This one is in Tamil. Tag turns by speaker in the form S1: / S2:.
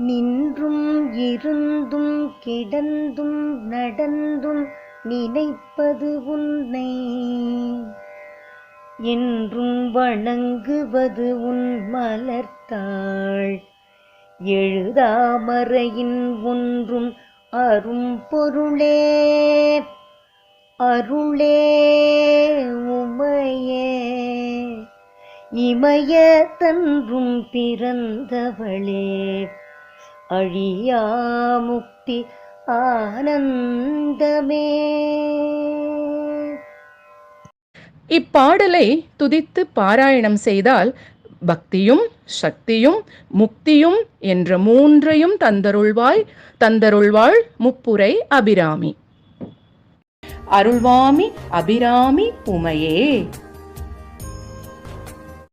S1: நின்றும் இருந்தும் கிடந்தும் நடந்தும் நினைப்பது உன்னை. என்றும் வணங்குவது உன் மலர்த்தாள். எழுதாமறையின் ஒன்றும் அரும் பொருளே. அருளே உமையே. இமய தன்றும் பிறந்தவளே. அழியா முக்தி ஆனந்தமே.
S2: இப்பாடலை துதித்து பாராயணம் செய்தால் பக்தியும் சக்தியும் முக்தியும் என்ற மூன்றையும் தந்தருள்வாய் தந்தருள்வாள் முப்புரை அபிராமி. அருள்வாமி அபிராமி உமையே.